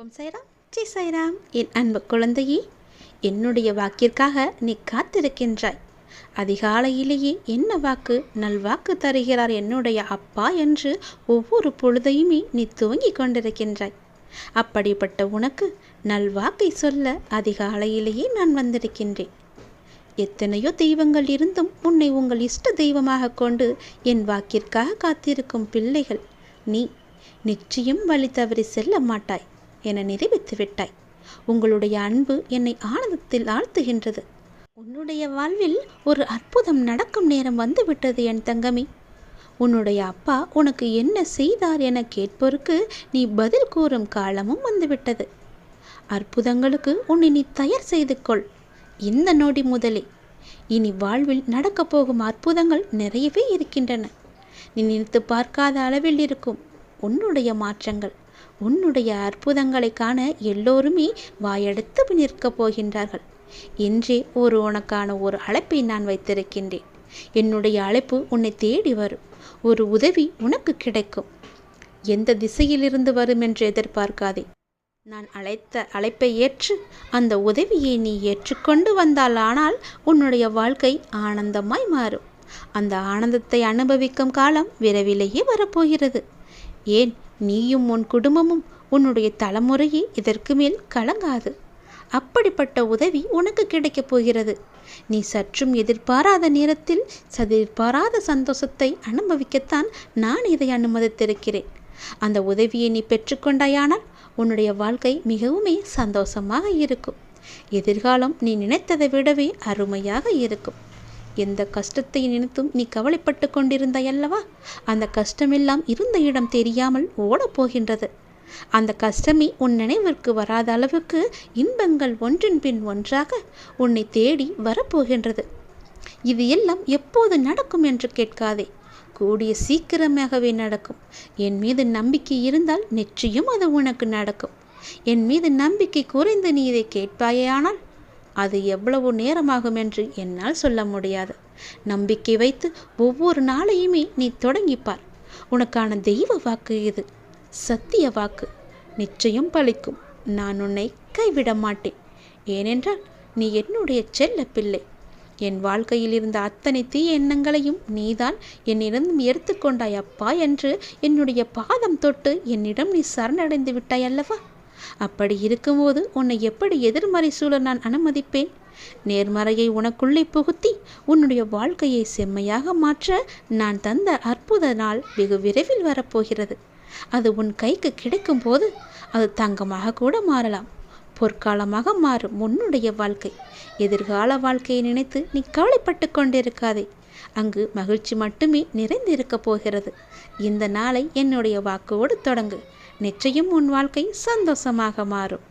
ஓம் சைராம். ஜி சைராம். என் அன்பு குழந்தையே என்னுடைய வாக்கிற்காக நீ காத்திருக்கின்றாய். அதிகாலையிலேயே என்ன வாக்கு நல்வாக்கு தருகிறார் என்னுடைய அப்பா என்று ஒவ்வொரு பொழுதையுமே நீ துவங்கிக் கொண்டிருக்கின்றாய். அப்படிப்பட்ட உனக்கு நல்வாக்கை சொல்ல அதிகாலையிலேயே நான் வந்திருக்கின்றேன். எத்தனையோ தெய்வங்கள் இருந்தும் உன்னை உங்கள் இஷ்ட தெய்வமாக கொண்டு என் வாக்கிற்காக காத்திருக்கும் பிள்ளைகள் நீ நிச்சயம் வழி தவறி செல்ல மாட்டாய். என நிரூபித்து விட்டாய். உங்களுடைய அன்பு என்னை ஆனந்தத்தில் ஆழ்த்துகின்றது. உன்னுடைய வாழ்வில் ஒரு அற்புதம் நடக்கும் நேரம் வந்துவிட்டது என் தங்கமி. உன்னுடைய அப்பா உனக்கு என்ன செய்தார் என கேட்போருக்கு நீ பதில் கூறும் காலமும் வந்துவிட்டது. அற்புதங்களுக்கு உன்னை நீ தயார் செய்து கொள். இந்த நொடி முதலே. இனி வாழ்வில் நடக்கப் போகும் அற்புதங்கள் நிறையவே இருக்கின்றன. நீ நினைத்து பார்க்காத அளவில் இருக்கும். உன்னுடைய மாற்றங்கள். உன்னுடைய அற்புதங்களை காண எல்லோருமே வாயெடுத்து நிற்கப் போகின்றார்கள். இன்றே ஒரு உனக்கான ஒரு அழைப்பை நான் வைத்திருக்கின்றேன். என்னுடைய அழைப்பு உன்னை தேடி வரும். ஒரு உதவி உனக்கு கிடைக்கும். எந்த திசையிலிருந்து வரும் என்று எதிர்பார்க்காதே. நான் அழைத்த அழைப்பை ஏற்று அந்த உதவியை நீ ஏற்றுக்கொண்டு வந்தால் ஆனால் உன்னுடைய வாழ்க்கை ஆனந்தமாய் மாறும். அந்த ஆனந்தத்தை அனுபவிக்கும் காலம் விரைவிலேயே வரப்போகிறது. ஏன் நீயும் உன் குடும்பமும் உன்னுடைய தலைமுறையே இதற்கு மேல் கலங்காது. அப்படிப்பட்ட உதவி உனக்கு கிடைக்கப் போகிறது. நீ சற்றும் எதிர்பாராத நேரத்தில் சதிர்பாராத சந்தோஷத்தை அனுபவிக்கத்தான் நான் இதை அனுமதித்திருக்கிறேன். அந்த உதவியை நீ பெற்றுக்கொண்டாயானால் உன்னுடைய வாழ்க்கை மிகவுமே சந்தோஷமாக இருக்கும். எதிர்காலம் நீ நினைத்ததை விடவே அருமையாக இருக்கும். எந்த கஷ்டத்தை நினைத்தும் நீ கவலைப்பட்டு கொண்டிருந்தாயல்லவா அந்த கஷ்டமெல்லாம் இருந்த இடம் தெரியாமல் ஓடப் போகின்றது. அந்த கஷ்டமே உன் நினைவிற்கு வராத அளவுக்கு இன்பங்கள் ஒன்றின் பின் ஒன்றாக உன்னை தேடி வரப்போகின்றது. இது எல்லாம் எப்போது நடக்கும் என்று கேட்காதே. கூடிய சீக்கிரமாகவே நடக்கும். என் மீது நம்பிக்கை இருந்தால் நிச்சயம் அது உனக்கு நடக்கும். என் மீது நம்பிக்கை குறைந்து நீ இதை கேட்பாயானால் அது எவ்வளவு நேரமாகும் என்று என்னால் சொல்ல முடியாது. நம்பிக்கை வைத்து ஒவ்வொரு நாளையுமே நீ தொடங்கிப்பார். உனக்கான தெய்வ வாக்கு இது. சத்திய வாக்கு. நிச்சயம் பலிக்கும் நான் உன்னை கைவிட மாட்டேன். ஏனென்றால் நீ என்னுடைய செல்ல பிள்ளை. என் வாழ்க்கையில் இருந்த அத்தனை தீய எண்ணங்களையும் நீதான் என்னிடம் எடுத்துக்கொண்டாய் அப்பா என்று என்னுடைய பாதம் தொட்டு என்னிடம் நீ சரணடைந்து விட்டாய் அல்லவா? அப்படி இருக்கும்போது உன்னை எப்படி எதிர்மறை சூழல் நான் அனுமதிப்பேன்? நேர்மறையை உனக்குள்ளே புகுத்தி உன்னுடைய வாழ்க்கையை செம்மையாக மாற்ற நான் தந்த அற்புத நாள் வெகு விரைவில் வரப்போகிறது. அது உன் கைக்கு கிடைக்கும் போது அது தங்கமாக கூட மாறலாம். பொற்காலமாக மாறும் உன்னுடைய வாழ்க்கை. எதிர்கால வாழ்க்கையை நினைத்து நீ கவலைப்பட்டு கொண்டிருக்காதே. அங்கு மகிழ்ச்சி மட்டுமே நிறைந்திருக்கப் போகிறது. இந்த நாளை என்னுடைய வாக்கோடு தொடங்கு. நிச்சயம் உன் வாழ்க்கை சந்தோஷமாக மாறும்.